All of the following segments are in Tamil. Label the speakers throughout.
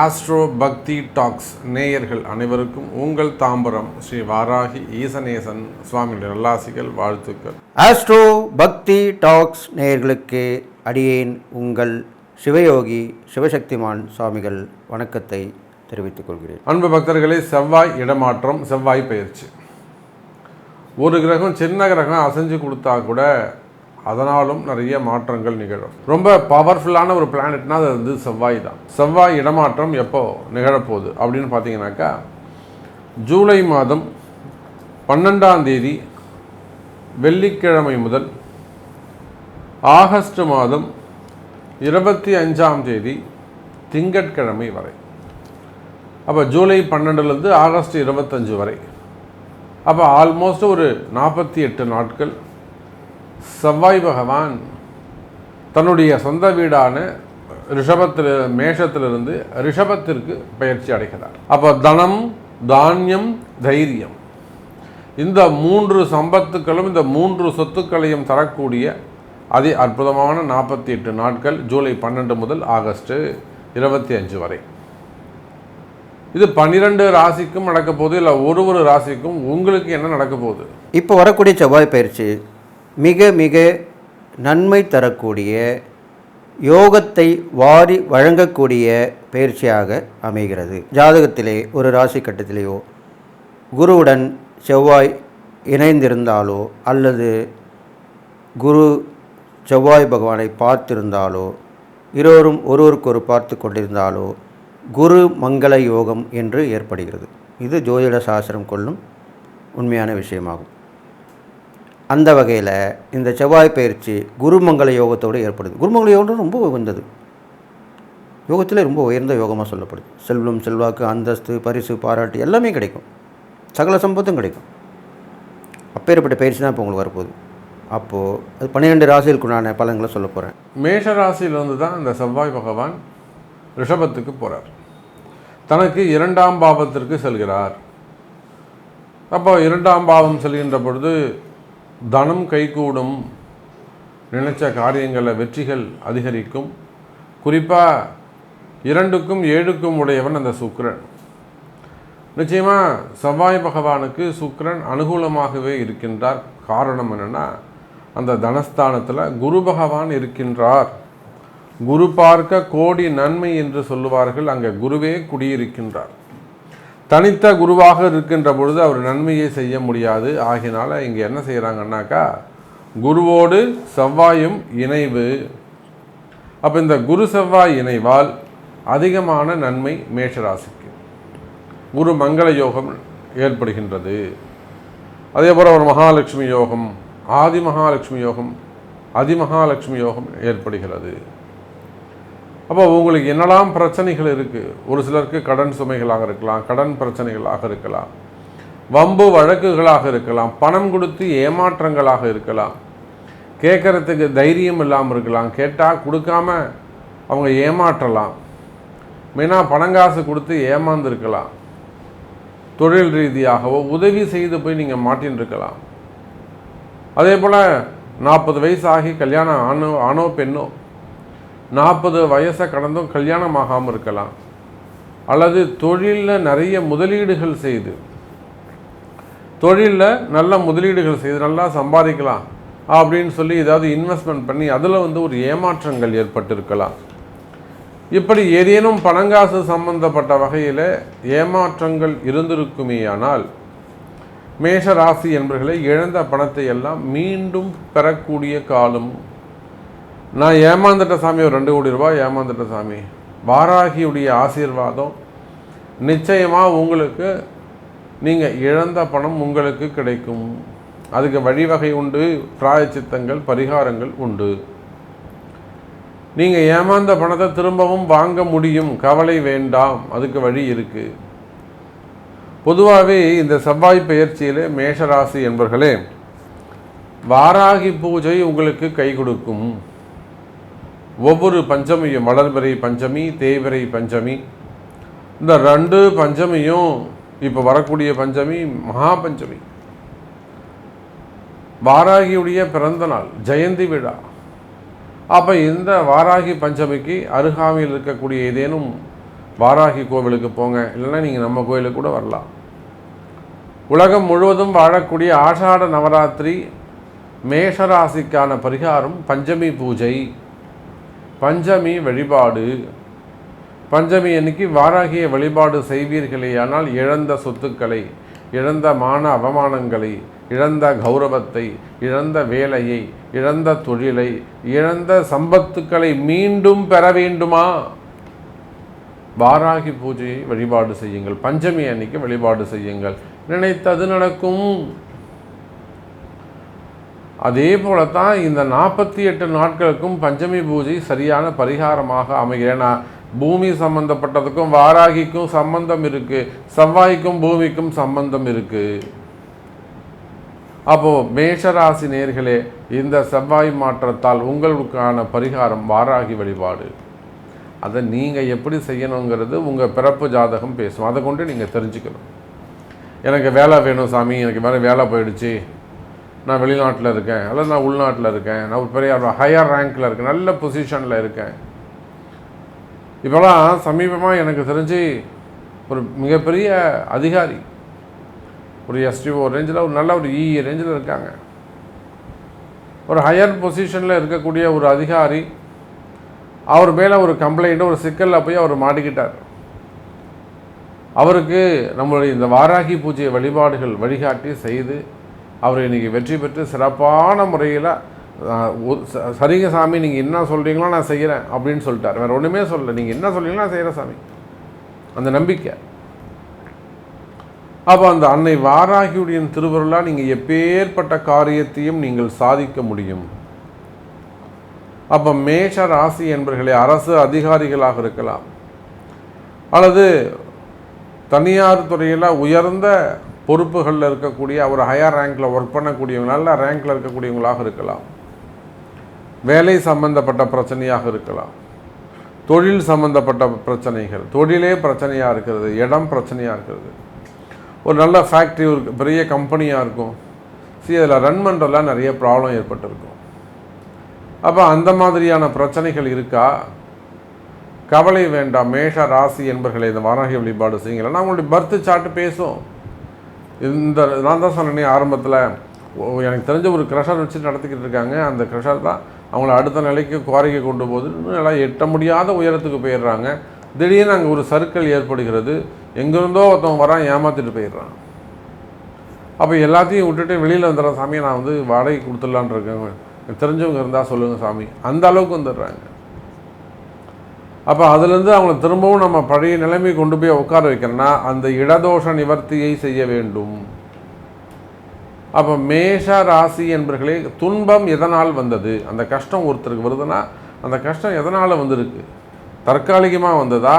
Speaker 1: ஆஸ்ட்ரோ பக்தி டாக்ஸ் நேயர்கள் அனைவருக்கும் உங்கள் தாம்பரம் ஸ்ரீ வாராகி ஈசனேசன் சுவாமியுடைய நல்லாசிகள் வாழ்த்துக்கள்.
Speaker 2: ஆஸ்ட்ரோ பக்தி டாக்ஸ் நேயர்களுக்கு அடியேன் உங்கள் சிவயோகி சிவசக்திமான் சுவாமிகள் வணக்கத்தை தெரிவித்துக் கொள்கிறேன்.
Speaker 1: அன்பு பக்தர்களே செவ்வாய் இடமாற்றம் செவ்வாய் பயிற்சி ஒரு கிரகம் சின்ன கிரகம் அசைஞ்சு கொடுத்தா கூட அதனாலும் நிறைய மாற்றங்கள் நிகழும். ரொம்ப பவர்ஃபுல்லான ஒரு பிளானட்னா அது வந்து செவ்வாய் தான். செவ்வாய் இடமாற்றம் எப்போ நிகழப்போகுது அப்படின்னு பார்த்தீங்கன்னாக்கா ஜூலை மாதம் பன்னெண்டாம் தேதி வெள்ளிக்கிழமை முதல் ஆகஸ்ட் மாதம் இருபத்தி அஞ்சாம் தேதி திங்கட்கிழமை வரை. அப்போ ஜூலை பன்னெண்டுலேருந்து ஆகஸ்ட் இருபத்தஞ்சு வரை. அப்போ ஆல்மோஸ்ட் ஒரு நாற்பத்தி எட்டு நாட்கள் செவ்வாய் பகவான் தன்னுடைய சொந்த வீடான ரிஷபத்தில் மேஷத்திலிருந்து ரிஷபத்திற்கு பயிற்சி அடைகிறார். அப்போ தனம் தானியம் தைரியம். இந்த மூன்று சம்பத்துக்களும் இந்த மூன்று சொத்துக்களையும் தரக்கூடிய அதி அற்புதமான நாற்பத்தி எட்டு நாட்கள் ஜூலை பன்னெண்டு முதல் ஆகஸ்ட் இருபத்தி அஞ்சு வரை. இது பன்னிரெண்டு ராசிக்கும் நடக்க போகுது இல்லை ஒரு ஒரு ராசிக்கும் உங்களுக்கு என்ன நடக்க போகுது
Speaker 2: இப்போ வரக்கூடிய செவ்வாய் பயிற்சி மிக மிக நன்மை தரக்கூடிய யோகத்தை வாரி வழங்கக்கூடிய பயிற்சியாக அமைகிறது. ஜாதகத்திலே ஒரு ராசி கட்டத்திலேயோ குருவுடன் செவ்வாய் இணைந்திருந்தாலோ அல்லது குரு செவ்வாய் பகவானை பார்த்திருந்தாலோ இருவரும் ஒருவருக்கொரு பார்த்து கொண்டிருந்தாலோ குரு மங்கள யோகம் என்று ஏற்படுகிறது. இது ஜோதிட சாஸ்திரம் கொள்ளும் உண்மையான விஷயமாகும். அந்த வகையில் இந்த செவ்வாய் பயிற்சி குருமங்கல யோகத்தோடு ஏற்படுது. குருமங்கல யோகம் ரொம்ப உயர்ந்தது. யோகத்தில் ரொம்ப உயர்ந்த யோகமாக சொல்லப்படுது. செல்வம் செல்வாக்கு அந்தஸ்து பரிசு பாராட்டு எல்லாமே கிடைக்கும். சகல சம்பத்தும் கிடைக்கும். அப்பேற்பட்ட பயிற்சி தான் இப்போ உங்களுக்கு வரப்போகுது. அப்போது அது பன்னிரெண்டு ராசிகளுக்குண்டான பலன்களை சொல்ல போகிறேன்
Speaker 1: மேஷ ராசியிலிருந்து தான் இந்த செவ்வாய் பகவான் ரிஷபத்துக்கு போகிறார் தனக்கு இரண்டாம் பாவத்திற்கு செல்கிறார். அப்போ இரண்டாம் பாவம் செல்கின்ற பொழுது தனம் கைகூடும் நினைச்ச காரியங்களில் வெற்றிகள் அதிகரிக்கும். குறிப்பாக இரண்டுக்கும் ஏழுக்கும் உடையவன் அந்த சுக்கரன். நிச்சயமாக செவ்வாய் பகவானுக்கு சுக்கிரன் அனுகூலமாகவே இருக்கின்றார். காரணம் என்னென்னா அந்த தனஸ்தானத்தில் குரு பகவான் இருக்கின்றார். குரு பார்க்க கோடி நன்மை என்று சொல்லுவார்கள். அங்கே குருவே குடியிருக்கின்றார். தனித்த குருவாக இருக்கின்ற பொழுது அவர் நன்மையை செய்ய முடியாது. ஆகினால இங்கே என்ன செய்கிறாங்கன்னாக்கா குருவோடு செவ்வாயும் இணைவு. அப்போ இந்த குரு செவ்வாய் இணைவால் அதிகமான நன்மை மேஷராசிக்கு குரு மங்கள யோகம் ஏற்படுகின்றது. அதே போல் ஒரு மகாலட்சுமி யோகம் ஆதி மகாலட்சுமி யோகம் அதிமகாலட்சுமி யோகம் ஏற்படுகிறது. அப்போ உங்களுக்கு என்னெல்லாம் பிரச்சனைகள் இருக்குது ஒரு சிலருக்கு கடன் சுமைகளாக இருக்கலாம் கடன் பிரச்சனைகளாக இருக்கலாம் வம்பு வழக்குகளாக இருக்கலாம் பணம் கொடுத்து ஏமாற்றங்களாக இருக்கலாம் கேட்குறதுக்கு தைரியம் இல்லாமல் இருக்கலாம் கேட்டால் கொடுக்காம அவங்க ஏமாற்றலாம் மெயினாக பணங்காசு கொடுத்து ஏமாந்துருக்கலாம் தொழில் ரீதியாகவோ உதவி செய்து போய் நீங்கள் மாட்டின்னு இருக்கலாம் அதே போல் நாற்பது வயசு ஆகி கல்யாணம் ஆணோ ஆணோ பெண்ணோ நாற்பது வயசை கடந்தும் கல்யாணம் ஆகாமல் இருக்கலாம். அல்லது தொழிலில் நிறைய முதலீடுகள் செய்து. தொழிலில் நல்ல முதலீடுகள் செய்து நல்லா சம்பாதிக்கலாம் அப்படின்னு சொல்லி ஏதாவது இன்வெஸ்ட்மெண்ட் பண்ணி அதில் வந்து ஒரு ஏமாற்றங்கள் ஏற்பட்டிருக்கலாம். இப்படி ஏதேனும் பணங்காசு சம்பந்தப்பட்ட வகையில் ஏமாற்றங்கள் இருந்திருக்குமேயானால் மேஷ ராசி என்பர்களை இழந்த பணத்தை எல்லாம் மீண்டும் பெறக்கூடிய காலம் நான் ஏமாந்துட்ட சாமி ஒரு ரெண்டு கோடி ரூபாய் ஏமாந்துட்ட சாமி. வாராகியுடைய ஆசீர்வாதம் நிச்சயமாக உங்களுக்கு நீங்கள் இழந்த பணம் உங்களுக்கு கிடைக்கும். அதுக்கு வழிவகை உண்டு பிராயச்சித்தங்கள் பரிகாரங்கள் உண்டு. நீங்கள் ஏமாந்த பணத்தை திரும்பவும் வாங்க முடியும் கவலை வேண்டாம் அதுக்கு வழி இருக்குது பொதுவாகவே இந்த செவ்வாய் பெயர்ச்சியில் மேஷராசி என்பர்களே வாராகி பூஜை உங்களுக்கு கை கொடுக்கும். ஒவ்வொரு பஞ்சமியும் வளர்பிறை பஞ்சமி தேய்பிறை பஞ்சமி. இந்த ரெண்டு பஞ்சமியும் இப்போ வரக்கூடிய பஞ்சமி மகா பஞ்சமி வாராகியுடைய பிறந்த நாள் ஜெயந்தி விழா. அப்போ இந்த வாராகி பஞ்சமிக்கு அருகாமையில் இருக்கக்கூடிய ஏதேனும் வாராகி கோவிலுக்கு போங்க. இல்லைன்னா நீங்கள் நம்ம கோயிலுக்கு கூட வரலாம். உலகம் முழுவதும் வாழக்கூடிய ஆஷாட நவராத்திரி மேஷராசிக்கான பரிகாரம் பஞ்சமி பூஜை. பஞ்சமி வழிபாடு. பஞ்சமி அன்னைக்கு வாராகிய வழிபாடு செய்வீர்களேயானால் இழந்த சொத்துக்களை இழந்த மான அவமானங்களை இழந்த கௌரவத்தை இழந்த வேலையை இழந்த தொழிலை இழந்த சம்பத்துக்களை மீண்டும் பெற வேண்டுமா? வாராகி பூஜையை வழிபாடு செய்யுங்கள். பஞ்சமி அன்னைக்கு வழிபாடு செய்யுங்கள். நினைத்தது நடக்கும். அதே போலத்தான் இந்த நாற்பத்தி எட்டு நாட்களுக்கும் பஞ்சமி பூஜை சரியான பரிகாரமாக அமைகிறேன். ஏன்னா பூமி சம்பந்தப்பட்டதுக்கும் வாராகிக்கும் சம்பந்தம் இருக்கு. செவ்வாய்க்கும் பூமிக்கும் சம்பந்தம் இருக்கு. அப்போ மேஷராசி நேர்களே இந்த செவ்வாய் மாற்றத்தால் உங்களுக்கான பரிகாரம் வாராகி வழிபாடு. அதை நீங்கள் எப்படி செய்யணுங்கிறது உங்கள் பிறப்பு ஜாதகம் பேசும். அதை கொண்டு நீங்கள் தெரிஞ்சுக்கணும். எனக்கு வேலை வேணும் சாமி எனக்கு வேறு வேலை போயிடுச்சு. நான் வெளிநாட்டில் இருக்கேன். அல்லது நான் உள்நாட்டில் இருக்கேன். நான் ஒரு பெரிய ஹையர் ரேங்க்கில் இருக்கேன். நல்ல பொசிஷனில் இருக்கேன். இப்போலாம் சமீபமாக எனக்கு தெரிஞ்சு ஒரு மிகப்பெரிய அதிகாரி ஒரு எஸ்டிஓ ரேஞ்சில் ஒரு நல்ல ஒரு இஇ ரேஞ்சில் இருக்காங்க. ஒரு ஹையர் பொசிஷனில் இருக்கக்கூடிய ஒரு அதிகாரி அவர் மேலே ஒரு கம்ப்ளைண்ட்டு ஒரு சிக்கலில் போய் அவர் மாட்டிக்கிட்டார். அவருக்கு நம்மளுடைய இந்த வாராகி பூஜை வழிபாடுகள் வழிகாட்டி செய்து அவர் இன்னைக்கு வெற்றி பெற்று சிறப்பான முறையில் சரிங்க சாமி நீங்கள் என்ன சொல்கிறீங்களோ நான் செய்கிறேன் அப்படின்னு சொல்லிட்டார். வேறு ஒன்றுமே சொல்லலை. நீங்கள் என்ன சொல்கிறீங்களோ நான் செய்கிறேன் சாமி. அந்த நம்பிக்கை. அப்போ அந்த அன்னை வாராகியுடைய திருவருளாக நீங்கள் எப்பேற்பட்ட காரியத்தையும் நீங்கள் சாதிக்க முடியும். அப்போ மேஷ ராசி என்பர்களே அரசு அதிகாரிகளாக இருக்கலாம். அல்லது தனியார் துறையில் உயர்ந்த பொறுப்புகளில் இருக்கக்கூடிய அவர் ஹையர் ரேங்கில் ஒர்க் பண்ணக்கூடியவங்க நல்ல ரேங்கில் இருக்கக்கூடியவங்களாக இருக்கலாம். வேலை சம்பந்தப்பட்ட பிரச்சனையாக இருக்கலாம். தொழில் சம்பந்தப்பட்ட பிரச்சனைகள் தொழிலே பிரச்சனையாக இருக்கிறது இடம் பிரச்சனையாக இருக்கிறது. ஒரு நல்ல ஃபேக்ட்ரி இருக்கு பெரிய கம்பெனியாக இருக்கும். சரி அதில் ரன் பண்ணுறதுலாம் நிறைய ப்ராப்ளம் ஏற்பட்டிருக்கும். அப்போ அந்த மாதிரியான பிரச்சனைகள் இருக்கா? கவலை வேண்டாம் மேஷ ராசி என்பர்களை இந்த வாராகி வழிபாடு செய்யுங்களா. நான் உங்களுடைய பர்த் சார்ட்டு பேசும் இந்த நான் தான் சொன்னேனே ஆரம்பத்தில் எனக்கு தெரிஞ்ச ஒரு க்ரஷர் வச்சு நடத்திக்கிட்டு இருக்காங்க. அந்த க்ரஷர் தான் அவங்கள அடுத்த நிலைக்கு குறைக்க கொண்டு போகுது. நல்லா எட்ட முடியாத உயரத்துக்கு போயிடுறாங்க. திடீர்னு அங்கே ஒரு சர்க்கிள் ஏற்படுகிறது. எங்கேருந்தோ ஒருத்தவங்க வரான் ஏமாற்றிட்டு போயிடுறான். அப்போ எல்லாத்தையும் விட்டுட்டு வெளியில் வந்துடுறேன். சாமியை நான் வந்து வாடகை கொடுத்துடலான் இருக்கேன். எனக்கு தெரிஞ்சவங்க இருந்தால் சொல்லுங்கள் சாமி. அந்த அளவுக்கு வந்துடுறாங்க. அப்போ அதுலேருந்து அவங்கள திரும்பவும் நம்ம பழைய நிலைமை கொண்டு போய் உட்கார வைக்கிறோன்னா அந்த இடதோஷ நிவர்த்தியை செய்ய வேண்டும். அப்போ மேஷ ராசி என்பர்களே துன்பம் எதனால் வந்தது? அந்த கஷ்டம் ஒருத்தருக்கு வருதுன்னா அந்த கஷ்டம் எதனால் வந்திருக்கு? தற்காலிகமாக வந்ததா?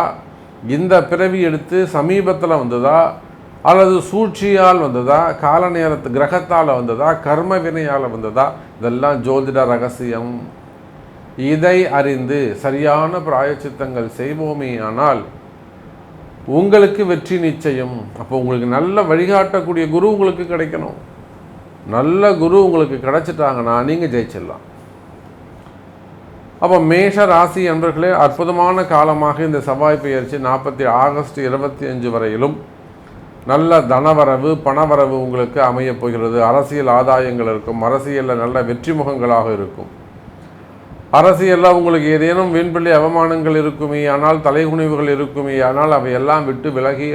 Speaker 1: இந்த பிறவி எடுத்து சமீபத்தில் வந்ததா? அல்லது சூழ்ச்சியால் வந்ததா? கால நேரத்து கிரகத்தால் வந்ததா? கர்ம வினையால் வந்ததா? இதெல்லாம் ஜோதிட ரகசியம். இதை அறிந்து சரியான பிராயச்சித்தங்கள் செய்வோமே ஆனால் உங்களுக்கு வெற்றி நிச்சயம். அப்போ உங்களுக்கு நல்ல வழிகாட்டக்கூடிய குரு உங்களுக்கு கிடைக்கணும். நல்ல குரு உங்களுக்கு கிடைச்சிட்டாங்கன்னா நீங்கள் ஜெயிச்சிடலாம். அப்போ மேஷ ராசி என்பர்களே அற்புதமான காலமாக இந்த செவ்வாய் பெயர்ச்சி நாற்பத்தி ஆகஸ்ட் இருபத்தி அஞ்சு வரையிலும் நல்ல தனவரவு பணவரவு உங்களுக்கு அமையப் போகிறது. அரசியல் ஆதாயங்கள் இருக்கும். அரசியலில் நல்ல வெற்றி முகங்களாக இருக்கும். அரசியலில் உங்களுக்கு ஏதேனும் வீண்பள்ளி அவமானங்கள் இருக்குமே ஆனால் தலைகுனிவுகள் இருக்குமே ஆனால் அவையெல்லாம் விட்டு விலகி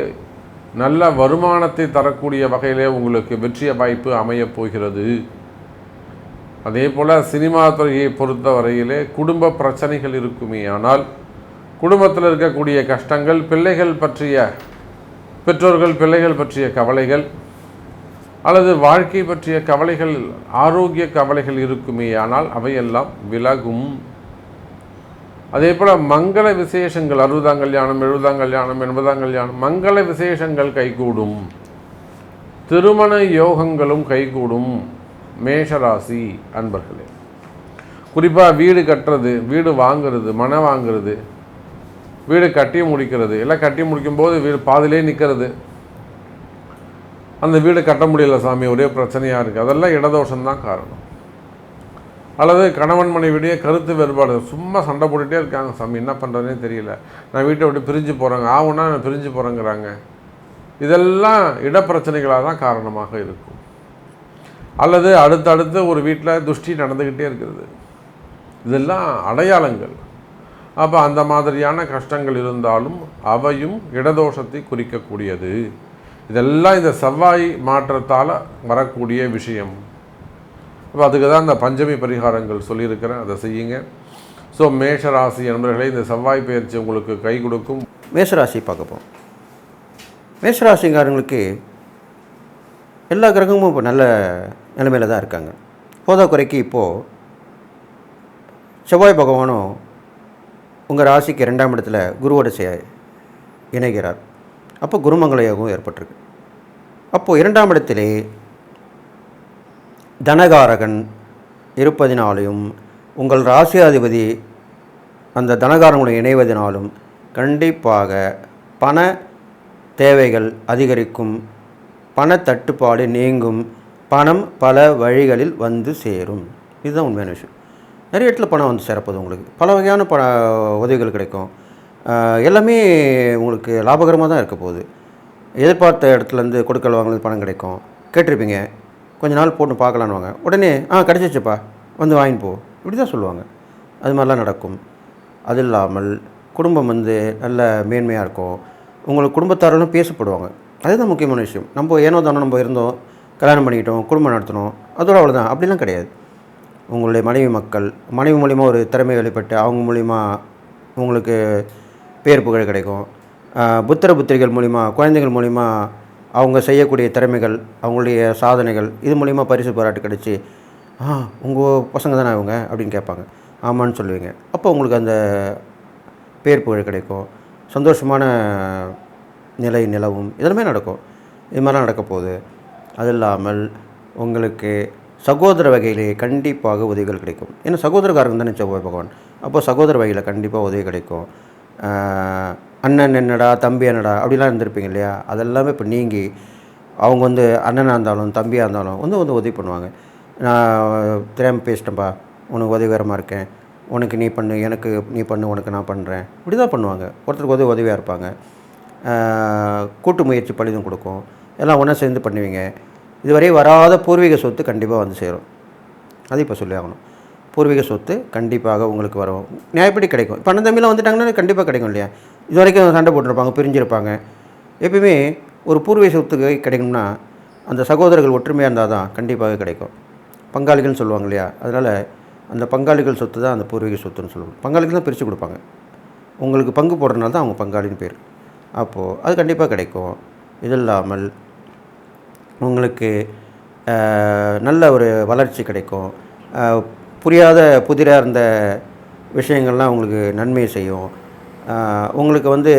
Speaker 1: நல்ல வருமானத்தை தரக்கூடிய வகையிலே உங்களுக்கு வெற்றிய வாய்ப்பு அமையப் போகிறது. அதே போல் சினிமா துறையை பொறுத்த வரையிலே குடும்ப பிரச்சனைகள் இருக்குமே ஆனால் குடும்பத்தில் இருக்கக்கூடிய கஷ்டங்கள் பிள்ளைகள் பற்றிய பெற்றோர்கள் பிள்ளைகள் பற்றிய கவலைகள் அல்லது வாழ்க்கை பற்றிய கவலைகள் ஆரோக்கிய கவலைகள் இருக்குமே ஆனால் அவையெல்லாம் விலகும். அதே போல் மங்கள விசேஷங்கள் அறுபதாம் கல்யாணம் எழுபதாம் கல்யாணம் எண்பதாம் கல்யாணம் மங்கள விசேஷங்கள் கைகூடும். திருமண யோகங்களும் கைகூடும். மேஷராசி அன்பர்களே குறிப்பாக வீடு கட்டுறது வீடு வாங்கிறது மனை வாங்குறது வீடு கட்டி முடிக்கிறது எல்லாம் கட்டி முடிக்கும்போது வீடு பாதிலே நிற்கிறது அந்த வீடு கட்ட முடியல சாமி ஒரே பிரச்சனையாக இருக்குது அதெல்லாம் இடதோஷம்தான் காரணம். அல்லது கணவன் மனைவிடைய கருத்து வேறுபாடு. சும்மா சண்டை போட்டுகிட்டே இருக்காங்க சாமி என்ன பண்ணுறதுனே தெரியல. நான் வீட்டை விட்டு பிரிஞ்சு போகிறேங்க ஆகுனா நான் பிரிஞ்சு போகிறேங்கிறாங்க இதெல்லாம் இடப்பிரச்சனைகளாக தான் காரணமாக இருக்கும். அல்லது அடுத்தடுத்து ஒரு வீட்டில் துஷ்டி நடந்துக்கிட்டே இருக்கிறது இதெல்லாம் அடையாளங்கள். அப்போ அந்த மாதிரியான கஷ்டங்கள் இருந்தாலும் அவையும் இடதோஷத்தை குறிக்கக்கூடியது. இதெல்லாம் இந்த செவ்வாய் மாற்றத்தால் வரக்கூடிய விஷயம். அப்போ அதுக்கு தான் இந்த பஞ்சமி பரிகாரங்கள் சொல்லியிருக்கிறேன். அதை செய்யுங்க. ஸோ மேஷ ராசி இந்த செவ்வாய் பயிற்சி உங்களுக்கு கை கொடுக்கும்.
Speaker 2: மேஷராசி பார்க்க போகிறோம் மேஷராசிக்காரங்களுக்கு எல்லா கிரகமும் இப்போ நல்ல நிலைமையில் தான் இருக்காங்க. போதா குறைக்கு இப்போது செவ்வாய் பகவானும் உங்கள் ராசிக்கு ரெண்டாம் இடத்துல குருவோட செய்ய இணைகிறார். அப்போ குருமங்கள யோகம் ஏற்பட்டிருக்கு. அப்போது இரண்டாம் இடத்திலே தனகாரகன் இருப்பதினாலையும் உங்கள் ராசியாதிபதி அந்த தனகாரங்களுடன் இணைவதனாலும் கண்டிப்பாக பண தேவைகள் அதிகரிக்கும் பண தட்டுப்பாடு நீங்கும் பணம் பல வழிகளில் வந்து சேரும். இதுதான் உண்மையான விஷயம். நிறைய இடத்துல பணம் வந்து சேரப்போகுது உங்களுக்கு. பல வகையான பண உதவிகள் கிடைக்கும். எல்லாமே உங்களுக்கு லாபகரமாக தான் இருக்க போகுது. எதிர்பார்த்த இடத்துலேருந்து கொடுக்கல் வாங்கினது பணம் கிடைக்கும். கேட்டிருப்பீங்க. கொஞ்ச நாள் போட்டு பார்க்கலான்னுவாங்க உடனே ஆ கிடச்சிச்சுப்பா வந்து வாங்கிட்டு போ. இப்படி தான் சொல்லுவாங்க. அது மாதிரிலாம் நடக்கும். அது இல்லாமல் குடும்பம் வந்து நல்ல மேன்மையாக இருக்கும். உங்களுக்கு குடும்பத்தாரெல்லாம் பேசப்படுவாங்க. அதுதான் முக்கியமான விஷயம். நம்ம ஏனோ தானோ நம்ம இருந்தோம். கல்யாணம் பண்ணிக்கிட்டோம் குடும்பம் நடத்தினோம். அதோட அவ்வளோதான் அப்படிலாம் கிடையாது. உங்களுடைய மனைவி மக்கள் மனைவி மூலிமா ஒரு திறமை வெளிப்பட்டு அவங்க மூலிமா உங்களுக்கு பேர் புகழ் கிடைக்கும். புத்திர புத்திரிகள் மூலிமா குழந்தைகள் மூலிமா அவங்க செய்யக்கூடிய திறமைகள் அவங்களுடைய சாதனைகள் இது மூலிமா பரிசு பாராட்டு கிடச்சி ஆ உங்கள் பசங்க தானே அவங்க அப்படின்னு கேட்பாங்க. ஆமான்னு சொல்லுவீங்க. அப்போ உங்களுக்கு அந்த பேர் புகழ் கிடைக்கும். சந்தோஷமான நிலை நிலவும். இதெல்லாமே நடக்கும். இது மாதிரிலாம் நடக்க போகுது. அது இல்லாமல் உங்களுக்கு சகோதர வகையிலே கண்டிப்பாக உதவிகள் கிடைக்கும். ஏன்னா சகோதரக்காரங்க தானே செவ்வாய் பகவான். அப்போ சகோதர வகையில் கண்டிப்பாக உதவி கிடைக்கும். அண்ணன் என்னடா தம்பி என்னடா அப்படிலாம் இருந்திருப்பீங்க இல்லையா? அதெல்லாமே இப்போ நீங்கி அவங்க வந்து அண்ணனாக இருந்தாலும் தம்பியாக இருந்தாலும் வந்து வந்து உதவி பண்ணுவாங்க. நான் திறமை பேசிட்டேன்ப்பா உனக்கு உதவிகரமாக இருக்கேன். உனக்கு நீ பண்ணு எனக்கு நீ பண்ணு உனக்கு நான் பண்ணுறேன் இப்படி தான் பண்ணுவாங்க. ஒருத்தருக்கு உதவி உதவியாக இருப்பாங்க. கூட்டு முயற்சி பலிதம் கொடுக்கும். எல்லாம் ஒன்றா சேர்ந்து பண்ணுவீங்க. இதுவரை வராத பூர்வீக சொத்து கண்டிப்பாக வந்து சேரும். அது இப்போ சொல்லி ஆகணும் பூர்வீக சொத்து கண்டிப்பாக உங்களுக்கு வரும். நியாயப்படி கிடைக்கும். பணம் தம்பியில் வந்துட்டாங்கன்னா கண்டிப்பாக கிடைக்கும் இல்லையா? இது வரைக்கும் சண்டை போட்டிருப்பாங்க பிரிஞ்சிருப்பாங்க. எப்பயுமே ஒரு பூர்வீக சொத்துக்கு கிடைக்கணும்னா அந்த சகோதரர்கள் ஒற்றுமையாக இருந்தால் தான் கண்டிப்பாக கிடைக்கும். பங்காளிகள்னு சொல்லுவாங்க இல்லையா? அதனால் அந்த பங்காளிகள் சொத்து தான் அந்த பூர்வீக சொத்துன்னு சொல்லுவாங்க. பங்காளிகள் தான் பிரித்து கொடுப்பாங்க. உங்களுக்கு பங்கு போடுறதுனால தான் அவங்க பங்காளின்னு பேர். அப்போது அது கண்டிப்பாக கிடைக்கும். இது இல்லாமல் உங்களுக்கு நல்ல ஒரு வளர்ச்சி கிடைக்கும். புரியாத புதிராக இருந்த விஷயங்கள்லாம் உங்களுக்கு நன்மையை செய்யும். உங்களுக்கு வந்து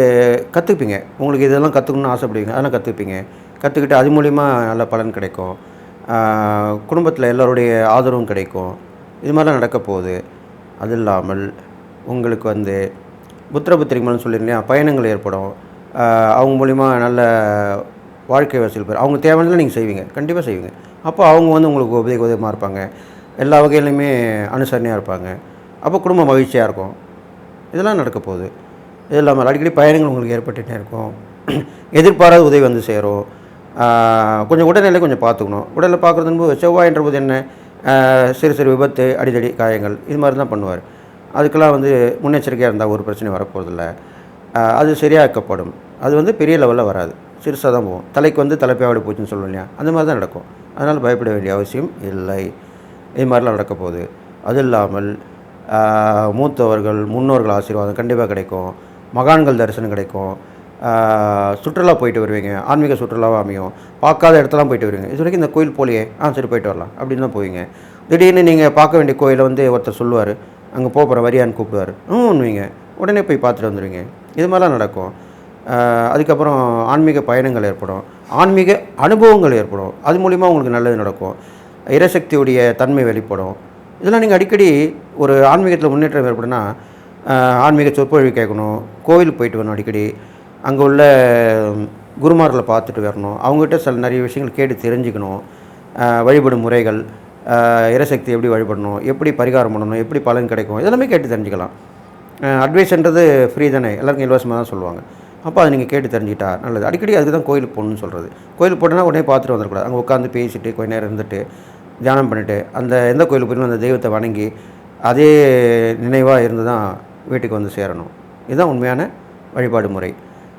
Speaker 2: கற்றுப்பீங்க உங்களுக்கு இதெல்லாம் கற்றுக்கணும்னு ஆசைப்படுவீங்க. அதெல்லாம் கற்றுப்பீங்க கற்றுக்கிட்டு அது மூலிமா நல்ல பலன் கிடைக்கும். குடும்பத்தில் எல்லோருடைய ஆதரவும் கிடைக்கும். இது மாதிரிலாம் நடக்க போகுது. அது இல்லாமல் உங்களுக்கு வந்து புத்திர புத்திரிகள்னு சொல்லியிருந்தேன் பயணங்கள் ஏற்படும். அவங்க மூலிமா நல்ல வாழ்க்கை வசூல் பெறும். அவங்க தேவையானதில் நீங்கள் செய்வீங்க. கண்டிப்பாக செய்வீங்க. அப்போ அவங்க வந்து உங்களுக்கு உதவி உதவியமாக இருப்பாங்க. எல்லா வகையிலையுமே அனுசரணையாக இருப்பாங்க. அப்போ குடும்பம் மகிழ்ச்சியாக இருக்கும். இதெல்லாம் நடக்க போகுது. இது இல்லாமல் அடிக்கடி பயணங்கள் உங்களுக்கு ஏற்பட்டுகிட்டே இருக்கும். எதிர்பாராத உதவி வந்து சேரும். கொஞ்சம் உடல்நிலை கொஞ்சம் பார்த்துக்கணும். உடலில் பார்க்குறது செவ்வாயின்ற போது என்ன? சிறு சிறு விபத்து அடிதடி காயங்கள் இது மாதிரி தான் பண்ணுவார். அதுக்கெல்லாம் வந்து முன்னெச்சரிக்கையாக இருந்தால் ஒரு பிரச்சனை வரப்போகிறதில்ல அது சரியாக்கப்படும். அது வந்து பெரிய லெவலில் வராது. சிறுசாக தான் போகும். தலைக்கு வந்து தலைப்பாவடி போச்சுன்னு சொல்லுவோம் இல்லையா? அந்த மாதிரி தான் நடக்கும். அதனால் பயப்பட வேண்டிய அவசியம் இல்லை. இது மாதிரிலாம் நடக்க போகுது அது இல்லாமல் மூத்தவர்கள் முன்னோர்கள் ஆசீர்வாதம் கண்டிப்பாக கிடைக்கும். மகான்கள் தரிசனம் கிடைக்கும். சுற்றுலா போயிட்டு வருவீங்க. ஆன்மீக சுற்றுலாவாக அமையும். பார்க்காத இடத்தெல்லாம் போயிட்டு வருவீங்க. இது வரைக்கும் இந்த கோயில் போலியே. ஆ சரி போயிட்டு வரலாம். அப்படின்னு தான் போவீங்க. திடீர்னு நீங்கள் பார்க்க வேண்டிய கோயிலை வந்து ஒருத்தர் சொல்லுவார். அங்கே போகிற வரியான்னு கூப்பிடுவார். ம் உடனே போய் பார்த்துட்டு வந்துடுவீங்க இது மாதிரிலாம் நடக்கும். அதுக்கப்புறம் ஆன்மீக பயணங்கள் ஏற்படும். ஆன்மீக அனுபவங்கள் ஏற்படும். அது மூலிமா உங்களுக்கு நல்லது நடக்கும். இறைசக்தியுடைய தன்மை வெளிப்படும். இதெல்லாம் நீங்கள் அடிக்கடி ஒரு ஆன்மீகத்தில் முன்னேற்றம் ஏற்படுனா ஆன்மீக சொற்பொழிவு கேட்கணும். கோவிலுக்கு போயிட்டு வரணும் அடிக்கடி. அங்கே உள்ள குருமார்களை பார்த்துட்டு வரணும். அவங்ககிட்ட சில நிறைய விஷயங்கள் கேட்டு தெரிஞ்சுக்கணும். வழிபடும் முறைகள் இரசக்தி இறைசக்தி எப்படி வழிபடணும் எப்படி பரிகாரம் பண்ணணும் எப்படி பலன் கிடைக்கும் இதெல்லாமே கேட்டு தெரிஞ்சுக்கலாம். அட்வைஸ்ன்றது ஃப்ரீ தானே? எல்லாருக்கும் இலவசமாக தான் சொல்லுவாங்க. அப்போ அதை நீங்கள் கேட்டு தெரிஞ்சுக்கிட்டா நல்லது. அடிக்கடி அதுக்கு தான் கோயிலுக்கு போகணும்னு சொல்கிறது கோயிலுக்கு போட்டோன்னா உடனே பார்த்துட்டு வந்துடக்கூடாது. அங்கே உட்காந்து பேசிட்டு கொஞ்ச நேரம் இருந்துட்டு தியானம் பண்ணிவிட்டு அந்த எந்த கோயிலுக்கு போயிலும் அந்த தெய்வத்தை வணங்கி அதே நினைவாக இருந்து தான் வீட்டுக்கு வந்து சேரணும். இதுதான் உண்மையான வழிபாடு முறை.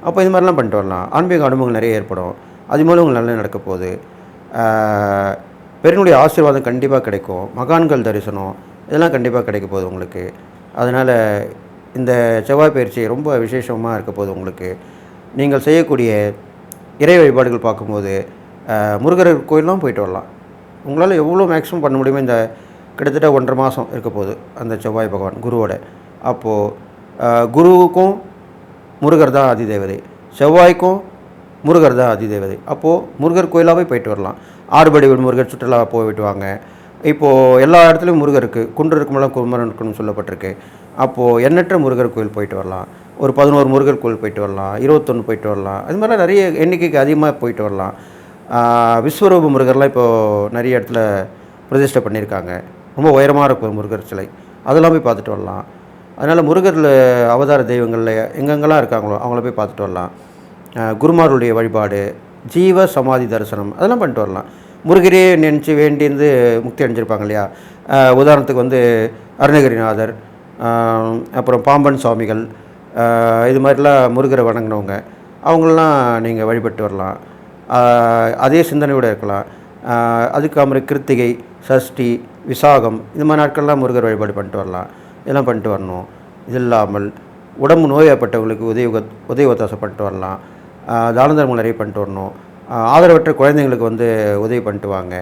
Speaker 2: அப்போ இது மாதிரிலாம் பண்ணிட்டு வரலாம். ஆன்மீக அனுபவங்கள் நிறைய ஏற்படும். அது மூலம் உங்களுக்கு நல்லா நடக்க போகுது. பெருனுடைய ஆசீர்வாதம் கண்டிப்பாக கிடைக்கும். மகான்கள் தரிசனம் இதெல்லாம் கண்டிப்பாக கிடைக்க போகுது உங்களுக்கு. அதனால் இந்த செவ்வாய் பயிற்சி ரொம்ப விசேஷமாக இருக்க போகுது உங்களுக்கு. நீங்கள் செய்யக்கூடிய இறை வழிபாடுகள் பார்க்கும்போது முருகர் கோயிலெலாம் போயிட்டு வரலாம். உங்களால் எவ்வளோ மேக்ஸிமம் பண்ண முடியுமோ இந்த கிட்டத்தட்ட ஒன்றரை மாதம் இருக்க போகுது அந்த செவ்வாய் பகவான் குருவோட. அப்போது குருவுக்கும் முருகர் தான் அதிதேவதை. செவ்வாய்க்கும் முருகர் தான் அதிதேவதை. அப்போது முருகர் கோயிலாகவே போயிட்டு வரலாம். ஆறுபடி வீடு முருகர் சுற்றுலா போயிட்டு வாங்க. இப்போது எல்லா இடத்துலையும் முருகர் இருக்குது குன்று இருக்குமெல்லாம் குமரன் இருக்குன்னு சொல்லப்பட்டிருக்கு. அப்போது எண்ணற்ற முருகர் கோயில் போயிட்டு வரலாம். ஒரு பதினோரு முருகர் கோயில் போயிட்டு வரலாம். இருபத்தொன்று போயிட்டு வரலாம். அது மாதிரிலாம் நிறைய எண்ணிக்கைக்கு அதிகமாக போயிட்டு வரலாம். விஸ்வரூப முருகர்லாம் இப்போது நிறைய இடத்துல பிரதிஷ்டை பண்ணியிருக்காங்க. ரொம்ப உயரமாக இருக்கும் முருகர் சிலை. அதெல்லாம் போய் பார்த்துட்டு வரலாம். அதனால் முருகரில் அவதார தெய்வங்களில் எங்கெங்கெல்லாம் இருக்காங்களோ அவங்கள போய் பார்த்துட்டு வரலாம். குருமாருடைய வழிபாடு ஜீவ சமாதி தரிசனம் அதெல்லாம் பண்ணிட்டு வரலாம். முருகரே நினச்சி வேண்டியிருந்து முக்தி அடைஞ்சிருப்பாங்க இல்லையா? உதாரணத்துக்கு வந்து அருணகிரிநாதர் அப்புறம் பாம்பன் சுவாமிகள் இது மாதிரிலாம் முருகரை வணங்கினவங்க. அவங்களெலாம் நீங்கள் வழிபட்டு வரலாம். அதே சிந்தனையோடு இருக்கலாம். ஆஹ் அதுக்கு அப்புறம் கிருத்திகை சஷ்டி விசாகம் இந்த மாதிரி நாட்கள்லாம் முருகர் வழிபாடு பண்ணிட்டு வரலாம். இதெல்லாம் பண்ணிட்டு வரணும். இது இல்லாமல் உடம்பு நோயப்பட்டவங்களுக்கு உதவி உதவி ஒத்தாசம் பண்ணிட்டு வரலாம். ஆஹ் தான தர்மங்கள் நிறைய பண்ணிட்டு வரணும். ஆதரவற்ற குழந்தைங்களுக்கு வந்து உதவி பண்ணிட்டு வாங்க.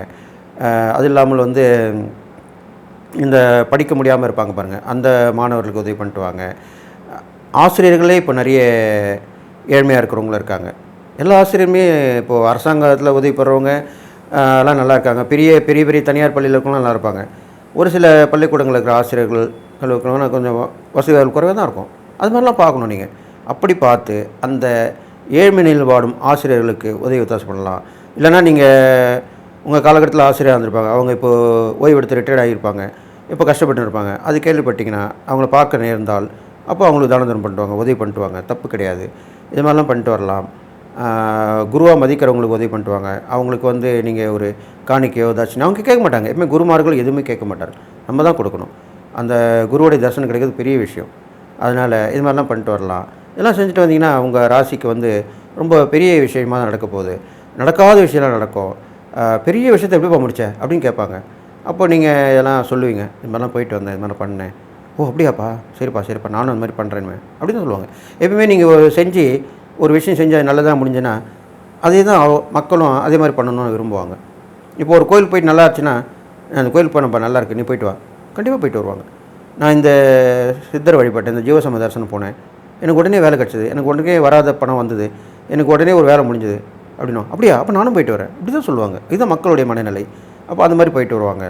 Speaker 2: அது இல்லாமல் வந்து இந்த படிக்க முடியாமல் இருப்பாங்க பாருங்கள் அந்த மாணவர்களுக்கு உதவி பண்ணிட்டு வாங்க. ஆசிரியர்களே இப்போ நிறைய ஏழ்மையாக இருக்கிறவங்களும் இருக்காங்க. எல்லா ஆசிரியருமே இப்போது அரசாங்கத்தில் உதவி பெறவங்க எல்லாம் நல்லா இருக்காங்க. பெரிய பெரிய பெரிய தனியார் பள்ளியில் இருக்கவங்களும் நல்லா இருப்பாங்க. ஒரு சில பள்ளிக்கூடங்களில் இருக்கிற ஆசிரியர்கள் இருக்கிறவங்க கொஞ்சம் வசதிகள் குறைவாக தான் இருக்கும். அது மாதிரிலாம் பார்க்கணும் நீங்கள் அப்படி பார்த்து அந்த ஏழ்மை நிலையில் வாடும் ஆசிரியர்களுக்கு உதவி வித்தியாசம் பண்ணலாம். இல்லைன்னா நீங்கள் உங்கள் காலகட்டத்தில் ஆசிரியராக இருந்திருப்பாங்க. அவங்க இப்போ ஓய்வு எடுத்து ரிட்டையர்ட் ஆகியிருப்பாங்க இப்போ கஷ்டப்பட்டு இருப்பாங்க. அது கேள்விப்பட்டிங்கன்னா அவங்கள பார்க்க நேர்ந்தால் அப்போ அவங்களுக்கு தான பண்ணுவாங்க உதவி பண்ணிட்டு வாங்க தப்பு கிடையாது. இது மாதிரிலாம் பண்ணிட்டு வரலாம். குருவாக மதிக்கிறவங்களுக்கு உதவி பண்ணுவாங்க அவங்களுக்கு வந்து நீங்கள் ஒரு காணிக்கையோ ஏதாச்சும் அவங்க கேட்க மாட்டாங்க. எப்பவுமே குருமார்கள் எதுவுமே கேட்க மாட்டார் நம்ம தான் கொடுக்கணும். அந்த குருவோடைய தர்சனம் கிடைக்கிறது பெரிய விஷயம். அதனால் இது மாதிரிலாம் பண்ணிட்டு வரலாம். இதெல்லாம் செஞ்சுட்டு வந்தீங்கன்னா உங்கள் ராசிக்கு வந்து ரொம்ப பெரிய விஷயமா தான் நடக்க போகுது. நடக்காத விஷயம்லாம் நடக்கும். பெரிய விஷயத்தை எப்படிப்பா முடிச்ச? அப்படின்னு கேட்பாங்க. அப்போ நீங்கள் இதெல்லாம் சொல்லுவீங்க. இது மாதிரிலாம் போயிட்டு வந்தேன் இது மாதிரி பண்ணேன். ஓ அப்படியாப்பா. சரிப்பா சரிப்பா. நானும் அந்த மாதிரி பண்ணுறேன்னு அப்படின்னு சொல்லுவாங்க. எப்பவுமே நீங்கள் செஞ்சு ஒரு விஷயம் செஞ்சால் நல்லதாக முடிஞ்சுன்னா அதே தான் மக்களும் அதே மாதிரி பண்ணணும்னு விரும்புவாங்க. இப்போ ஒரு கோயில் போயிட்டு நல்லா இருந்துச்சுன்னா அந்த கோயில் போனப்பா நல்லா இருக்குது நீ போயிட்டு வா. கண்டிப்பாக போயிட்டு வருவாங்க. நான் இந்த சித்தர் வழிபட்டேன் இந்த ஜீவசம தரிசனம் போனேன். எனக்கு உடனே வேலை கிடச்சிது. எனக்கு உடனே வராத பணம் வந்தது. எனக்கு உடனே ஒரு வேலை முடிஞ்சுது அப்படின்னா அப்படியா? அப்போ நானும் போயிட்டு வரேன். இப்படி தான் சொல்லுவாங்க. இதுதான் மக்களுடைய மனநிலை. அப்போ அந்த மாதிரி போயிட்டு வருவாங்க.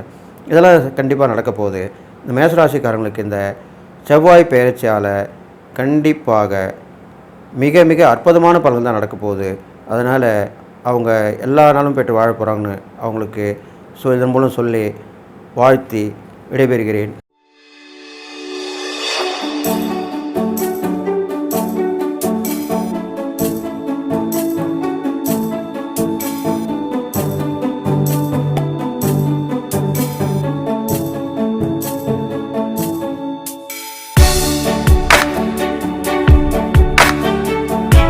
Speaker 2: இதெல்லாம் கண்டிப்பாக நடக்க போகுது. இந்த மேசராசிக்காரங்களுக்கு இந்த செவ்வாய் பெயர்ச்சியால் கண்டிப்பாக மிக மிக அற்புதமான பலன் தான் நடக்க போகுது. அதனால் அவங்க எல்லா நாளும் போய்ட்டு வாழ போகிறாங்கன்னு அவங்களுக்கு ஸோ இதன் மூலம் சொல்லி வாழ்த்தி விடைபெறுகிறேன்.